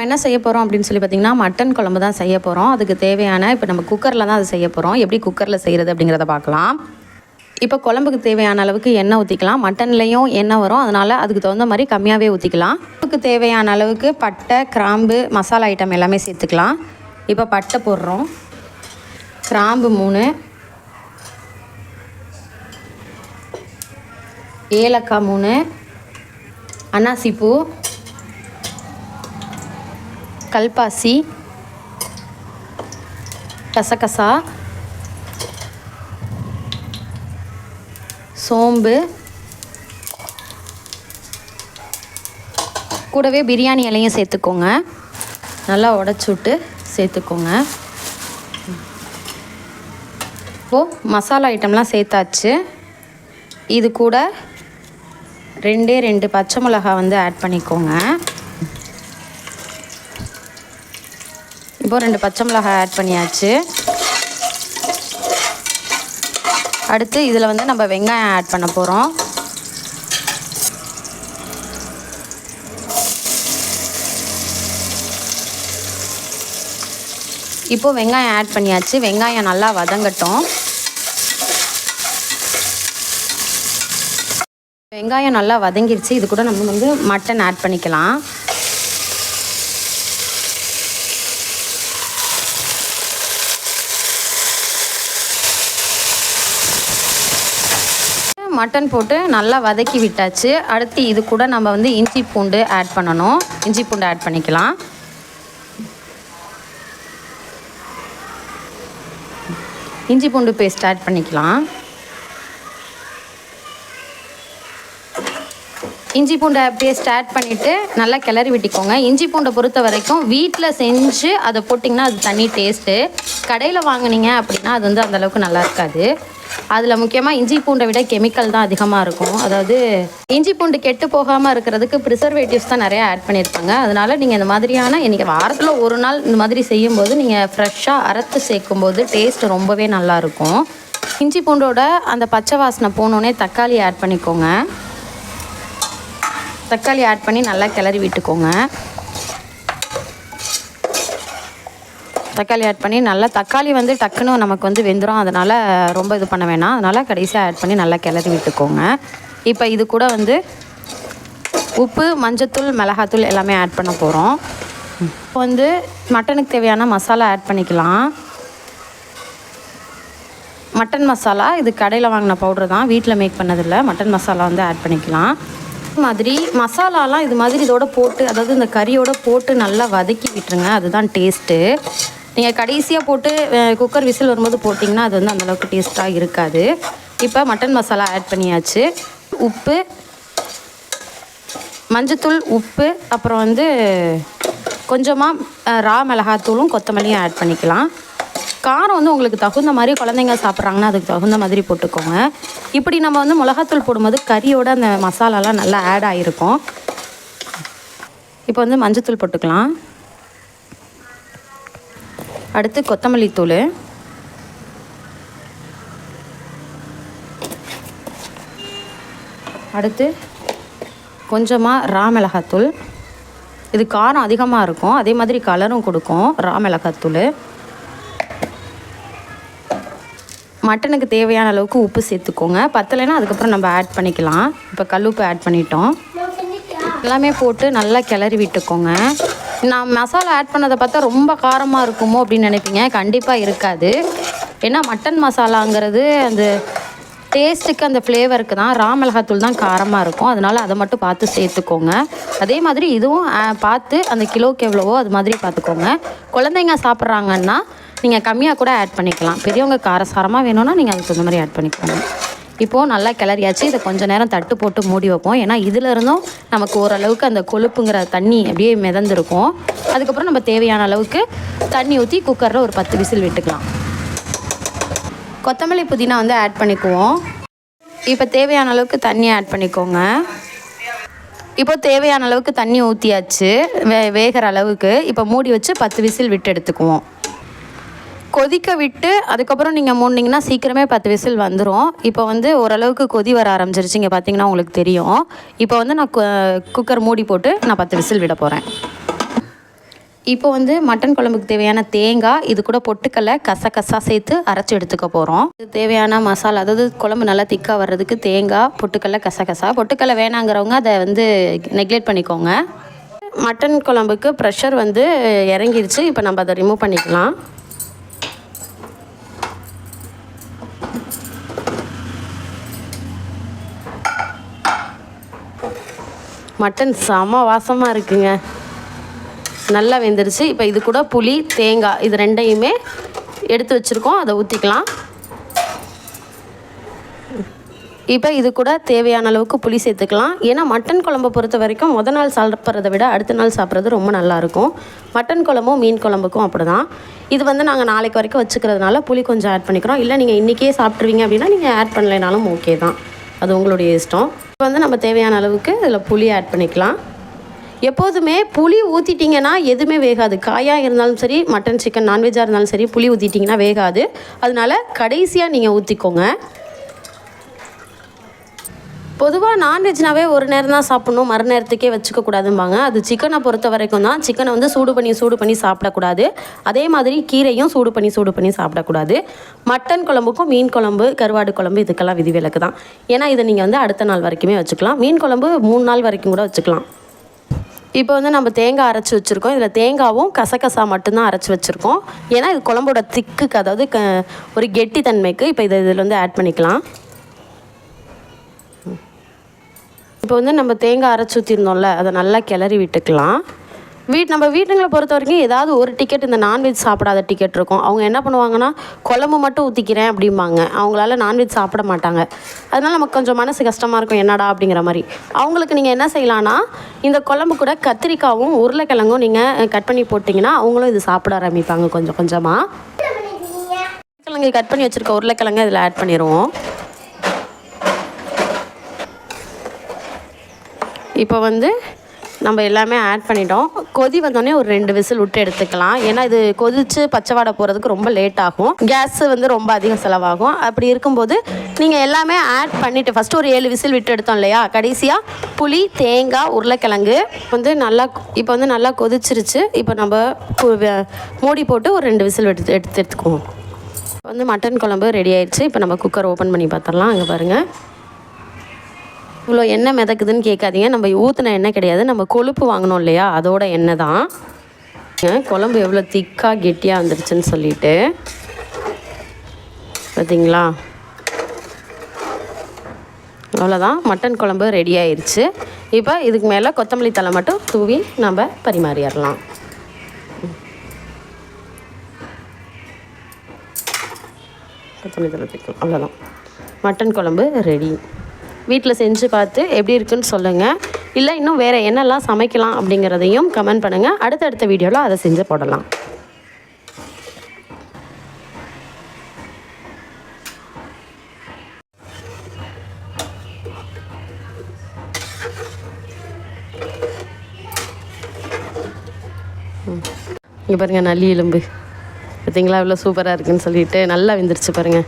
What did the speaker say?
நம்ம என்ன செய்ய போகிறோம் அப்படின்னு சொல்லி பார்த்தீங்கன்னா மட்டன் குழம்பு தான் செய்ய போகிறோம் அதுக்கு தேவையான இப்போ நம்ம குக்கரில் தான் அது செய்ய போகிறோம் எப்படி குக்கரில் செய்கிறது அப்படிங்கிறத பார்க்கலாம். இப்போ குழம்புக்கு தேவையான அளவுக்கு எண்ணெய் ஊற்றிக்கலாம் மட்டன்லேயும் எண்ணெய் வரும். அதனால் அதுக்கு தகுந்த மாதிரி கம்மியாகவே ஊற்றிக்கலாம் குழம்புக்கு தேவையான அளவுக்கு பட்டை கிராம்பு மசாலா ஐட்டம் எல்லாமே சேர்த்துக்கலாம். இப்போ பட்டை போடுறோம். கிராம்பு மூணு. ஏலக்காய் மூணு. அன்னாசிப்பூ. கல்பாசி. கசகசா. சோம்பு. கூடவே பிரியாணி இலையும் சேர்த்துக்கோங்க. நல்லா உடச்சி விட்டு சேர்த்துக்கோங்க. இப்போது மசாலா ஐட்டம்லாம் சேர்த்தாச்சு. இது கூட ரெண்டே ரெண்டு பச்சை மிளகா வந்து ஆட் பண்ணிக்கோங்க. இப்போ ரெண்டு பச்சை மிளகாய் ஆட் பண்ணியாச்சு. அடுத்து இதில் வந்து நம்ம வெங்காயம் ஆட் பண்ண போகிறோம் இப்போது வெங்காயம் ஆட் பண்ணியாச்சு. வெங்காயம் நல்லா வதங்கட்டும். வெங்காயம் நல்லா வதங்கிருச்சு. இது கூட நம்ம வந்து மட்டன் ஆட் பண்ணிக்கலாம். மட்டன் போட்டு நல்லா வதக்கி விட்டாச்சு. அடுத்து இது கூட நம்ம வந்து இஞ்சி பூண்டு ஆட் பண்ணணும். இஞ்சி பூண்டு ஆட் பண்ணிக்கலாம். இஞ்சி பூண்டு பேஸ்ட் ஆட் பண்ணிக்கலாம். இஞ்சி பூண்டை பேஸ்ட் ஆட் பண்ணிவிட்டு நல்லா கிளறி விட்டுக்கோங்க. இஞ்சி பூண்டை பொறுத்த வரைக்கும் வீட்டில் செஞ்சு அதை போட்டிங்கன்னா அது தனி டேஸ்ட்டு கடையில் வாங்கினீங்க அப்படின்னா அது வந்து அந்தளவுக்கு நல்லா இருக்காது. அதில் முக்கியமாக இஞ்சி பூண்டை விட கெமிக்கல் தான் அதிகமாக இருக்கும். அதாவது இஞ்சி பூண்டு கெட்டு போகாமல் இருக்கிறதுக்கு ப்ரிசர்வேட்டிவ்ஸ் தான் நிறையா ஆட் பண்ணியிருப்பாங்க. அதனால் நீங்கள் இந்த மாதிரியான இன்றைக்கி வாரத்தில் ஒரு நாள் இந்த மாதிரி செய்யும்போது நீங்கள் ஃப்ரெஷ்ஷாக அறுத்து சேர்க்கும்போது டேஸ்ட் ரொம்பவே நல்லாயிருக்கும் இஞ்சி பூண்டோட அந்த பச்சை வாசனை போனோடனே தக்காளி ஆட் பண்ணிக்கோங்க. தக்காளி ஆட் பண்ணி நல்லா கிளறி விட்டுக்கோங்க. தக்காளி ஆட் பண்ணி நல்லா தக்காளி வந்து டக்குன்னு நமக்கு வந்து வெந்துடும் அதனால் ரொம்ப இது பண்ண வேணாம். அதனால் கடைசியாக ஆட் பண்ணி நல்லா கிளறி விட்டுக்கோங்க. இப்போ இது கூட வந்து உப்பு மஞ்சத்தூள் மிளகாத்தூள் எல்லாமே ஆட் பண்ண போகிறோம் இப்போ வந்து மட்டனுக்கு தேவையான மசாலா ஆட் பண்ணிக்கலாம். மட்டன் மசாலா இது கடையில் வாங்கின பவுடர் தான். வீட்டில் மேக் பண்ணதில்லை. மட்டன் மசாலா வந்து ஆட் பண்ணிக்கலாம். இது மாதிரி மசாலாலாம் இது மாதிரி இதோட போட்டு அதாவது இந்த கறியோட போட்டு நல்லா வதக்கி விட்டுருங்க. அதுதான் டேஸ்ட்டு நீங்கள் கடைசியாக போட்டு குக்கர் விசில் வரும்போது போட்டிங்கன்னா அது வந்து அந்தளவுக்கு டேஸ்ட்டாக இருக்காது. இப்போ மட்டன் மசாலா ஆட் பண்ணியாச்சு. உப்பு மஞ்சத்தூள் உப்பு அப்புறம் வந்து கொஞ்சமாக ரா மிளகாத்தூளும் கொத்தமல்லியும் ஆட் பண்ணிக்கலாம். காரம் வந்து உங்களுக்கு தகுந்த மாதிரி குழந்தைங்க சாப்பிட்றாங்கன்னா அதுக்கு தகுந்த மாதிரி போட்டுக்கோங்க. இப்படி நம்ம வந்து மிளகாத்தூள் போடும்போது கறியோட அந்த மசாலாலாம் நல்லா ஆட் ஆகிருக்கும் இப்போ வந்து மஞ்சத்தூள் போட்டுக்கலாம். அடுத்து கொத்தமல்லி தூள். அடுத்து கொஞ்சமாக ரா மிளகாத்தூள் இது காரம் அதிகமாக இருக்கும். அதே மாதிரி கலரும் கொடுக்கும். ரா மிளகாத்தூள் மட்டனுக்கு தேவையான அளவுக்கு உப்பு சேர்த்துக்கோங்க. பத்தலைன்னா அதுக்கப்புறம் நம்ம ஆட் பண்ணிக்கலாம். இப்போ கல்லுப்பு ஆட் பண்ணிட்டோம். எல்லாமே போட்டு நல்லா கிளறி விட்டுக்கோங்க. நான் மசாலா ஆட் பண்ணதை பார்த்தா ரொம்ப காரமாக இருக்குமோ அப்படின்னு நினைப்பீங்க? கண்டிப்பாக இருக்காது. ஏன்னா மட்டன் மசாலாங்கிறது அந்த டேஸ்ட்டுக்கு அந்த ஃப்ளேவருக்கு தான் ரா மிளகாத்தூள் தான் காரமாக இருக்கும். அதனால் அதை மட்டும் பார்த்து சேர்த்துக்கோங்க. அதே மாதிரி இதுவும் பார்த்து அந்த கிலோக்கு எவ்வளவோ அது மாதிரி பார்த்துக்கோங்க. குழந்தைங்க சாப்பிட்றாங்கன்னா நீங்கள் கம்மியாக கூட ஆட் பண்ணிக்கலாம். பெரியவங்க காரசாரமாக வேணும்னா நீங்கள் அதுக்கு தகுந்த மாதிரி ஆட் பண்ணிக்கோங்க. இப்போது நல்லா கிளறியாச்சு. இதை கொஞ்சம் நேரம் தட்டு போட்டு மூடி வைப்போம். ஏன்னா இதுல இருந்தும் நமக்கு ஓரளவுக்கு அந்த கொழுப்புங்கிற தண்ணி அப்படியே மிதந்துருக்கும். அதுக்கப்புறம் நம்ம தேவையான அளவுக்கு தண்ணி ஊற்றி குக்கரில் ஒரு பத்து விசில் விட்டுக்கலாம். கொத்தமல்லி புதினா வந்து ஆட் பண்ணிக்குவோம். இப்போ தேவையான அளவுக்கு தண்ணி ஆட் பண்ணிக்கோங்க. இப்போ தேவையான அளவுக்கு தண்ணி ஊற்றியாச்சு வே வேகிற அளவுக்கு. இப்போ மூடி வச்சு பத்து விசில் விட்டு எடுத்துக்குவோம். கொதிக்க விட்டு அதுக்கப்புறம் நீங்கள் மூடினீங்கன்னா சீக்கிரமே பத்து விசில் வந்துடும் இப்போ வந்து ஓரளவுக்கு கொதி வர ஆரம்பிச்சிருச்சு. இங்கே பார்த்தீங்கன்னா உங்களுக்கு தெரியும். இப்போ வந்து நான் கு- குக்கர் மூடி போட்டு நான் பத்து விசில் விட போகிறேன் இப்போ வந்து மட்டன் குழம்புக்கு தேவையான தேங்காய் இது கூட பொட்டுக்கல்லை கசகசா சேர்த்து அரைச்சி எடுத்துக்க போகிறோம் இது தேவையான மசாலா அதாவது குழம்பு நல்லா திக்காக வர்றதுக்கு தேங்காய் பொட்டுக்கல்லை கசகசா. பொட்டுக்கல்லை வேணாங்கிறவங்க அதை வந்து நெக்லெக்ட் பண்ணிக்கோங்க. மட்டன் குழம்புக்கு ப்ரெஷர் வந்து இறங்கிருச்சு. இப்போ நம்ம அதை ரிமூவ் பண்ணிக்கலாம். மட்டன் செம வாசமாக இருக்குங்க. நல்லா வெந்துருச்சு. இப்போ இது கூட புளி தேங்காய் இது ரெண்டையுமே எடுத்து வச்சுருக்கோம். அதை ஊற்றிக்கலாம் இப்போ இது கூட தேவையான அளவுக்கு புளி சேர்த்துக்கலாம். ஏன்னா மட்டன் குழம்பை பொறுத்த வரைக்கும் முத நாள் சாப்பிட்றத விட அடுத்த நாள் சாப்பிட்றது ரொம்ப நல்லாயிருக்கும் மட்டன் குழம்பும் மீன் குழம்புக்கும் அப்படி தான் இது வந்து நாங்கள் நாளைக்கு வரைக்கும் வச்சுக்கிறதுனால புளி கொஞ்சம் ஆட் பண்ணிக்கிறோம். இல்லை நீங்கள் இன்றைக்கே சாப்பிட்ருவீங்க அப்படின்னா நீங்கள் ஆட் பண்ணலைனாலும் ஓகே தான். அது உங்களுடைய இஷ்டம். இப்போ வந்து நம்ம தேவையான அளவுக்கு இதில் புளி ஆட் பண்ணிக்கலாம். எப்போதுமே புளி ஊற்றிட்டிங்கன்னா எதுவுமே வேகாது. காயாக இருந்தாலும் சரி மட்டன் சிக்கன் நான்வெஜ்ஜாக இருந்தாலும் சரி புளி ஊற்றிட்டிங்கன்னா வேகாது. அதனால கடைசியாக நீங்கள் ஊற்றிக்கோங்க பொதுவாக நான்வெஜ்னாவே ஒரு நேரம் தான் சாப்பிட்ணும். மறு நேரத்துக்கே வச்சுக்க கூடாதும்பாங்க. அது சிக்கனை பொறுத்த வரைக்கும் தான். சிக்கனை வந்து சூடு பண்ணி சூடு பண்ணி சாப்பிடக்கூடாது. அதே மாதிரி கீரையும் சூடு பண்ணி சூடு பண்ணி சாப்பிடக்கூடாது. மட்டன் குழம்புக்கும் மீன் குழம்பு கருவாடு குழம்பு இதுக்கெல்லாம் விதிவிலக்கு தான். ஏன்னா இதை நீங்கள் வந்து அடுத்த நாள் வரைக்குமே வச்சுக்கலாம். மீன் குழம்பு மூணு நாள் வரைக்கும் கூட வச்சுக்கலாம். இப்போ வந்து நம்ம தேங்காய் அரைச்சி வச்சுருக்கோம். இதில் தேங்காவும் கசகசா மட்டும்தான் அரைச்சி வச்சுருக்கோம். ஏன்னா இது குழம்போட திக்குக்கு அதாவது க ஒரு கெட்டி தன்மைக்கு இப்போ இதை இதில் வந்து ஆட் பண்ணிக்கலாம். இப்போ வந்து நம்ம தேங்காய் அரைச்சி ஊற்றிருந்தோம்ல அதை நல்லா கிளறி விட்டுக்கலாம். வீட் நம்ம வீட்டுங்களை பொறுத்த வரைக்கும் ஏதாவது ஒரு டிக்கெட் இந்த நான்வெஜ் சாப்பிடாத டிக்கெட் இருக்கும். அவங்க என்ன பண்ணுவாங்கன்னா குழம்பு மட்டும் ஊற்றிக்கிறேன் அப்படிம்பாங்க. அவங்களால நான்வெஜ் சாப்பிட மாட்டாங்க. அதனால நமக்கு கொஞ்சம் மனசு கஷ்டமாக இருக்கும் என்னடா அப்படிங்கிற மாதிரி. அவங்களுக்கு நீங்கள் என்ன செய்யலான்னா இந்த குழம்பு கூட கத்திரிக்காவும் உருளைக்கிழங்கும் நீங்கள் கட் பண்ணி போட்டிங்கன்னா அவங்களும் இது சாப்பிட ஆரம்பிப்பாங்க கொஞ்சம் கொஞ்சமாக உருளைக்கிழங்கு கட் பண்ணி வச்சுருக்க உருளைக்கிழங்கு இதில் ஆட் பண்ணிடுவோம் இப்போ வந்து நம்ம எல்லாமே ஆட் பண்ணிட்டோம். கொதி வந்தோடனே ஒரு ரெண்டு விசில் விட்டு எடுத்துக்கலாம். ஏன்னா இது கொதித்து பச்சைவாடை போகிறதுக்கு ரொம்ப லேட் ஆகும். கேஸ் வந்து ரொம்ப அதிகம் செலவாகும். அப்படி இருக்கும்போது நீங்கள் எல்லாமே ஆட் பண்ணிவிட்டு ஃபஸ்ட்டு ஒரு ஏழு விசில் விட்டு எடுத்தோம் இல்லையா? கடைசியாக புளி தேங்காய் உருளைக்கிழங்கு வந்து நல்லா இப்போ வந்து நல்லா கொதிச்சிருச்சு. இப்போ நம்ம மூடி போட்டு ஒரு ரெண்டு விசில் எடுத்து எடுத்து எடுத்துக்குவோம். வந்து மட்டன் குழம்பு ரெடி ஆயிடுச்சு. இப்போ நம்ம குக்கர் ஓப்பன் பண்ணி பார்த்துடலாம். அங்கே பாருங்கள் இவ்வளோ எண்ணெய் மிதக்குதுன்னு கேட்காதீங்க. நம்ம ஊற்றின எண்ணெய் கிடையாது. நம்ம கொழுப்பு வாங்கினோம் இல்லையா? அதோட எண்ணெய் தான். குழம்பு எவ்வளோ திக்காக கெட்டியாக வந்துருச்சுன்னு சொல்லிட்டு. பார்த்தீங்களா அவ்வளோதான். மட்டன் குழம்பு ரெடி ஆயிடுச்சு இப்போ இதுக்கு மேலே கொத்தமல்லி தழை மட்டும் தூவி நம்ம பரிமாறிடலாம். கொத்தமல்லி தலை தூக்கலாம் அவ்வளோதான். மட்டன் குழம்பு ரெடி வீட்டில் செஞ்சு பார்த்து எப்படி இருக்குன்னு சொல்லுங்கள் இல்லை இன்னும் வேறு என்னெல்லாம் சமைக்கலாம் அப்படிங்கிறதையும் கமெண்ட் பண்ணுங்கள் அடுத்தடுத்த வீடியோவில் அதை செஞ்சு போடலாம். இங்கே பாருங்கள் நல்லி எலும்பு. பார்த்தீங்களா இவ்வளோ சூப்பராக இருக்குன்னு சொல்லிட்டு நல்லா வெந்துருச்சு பாருங்கள்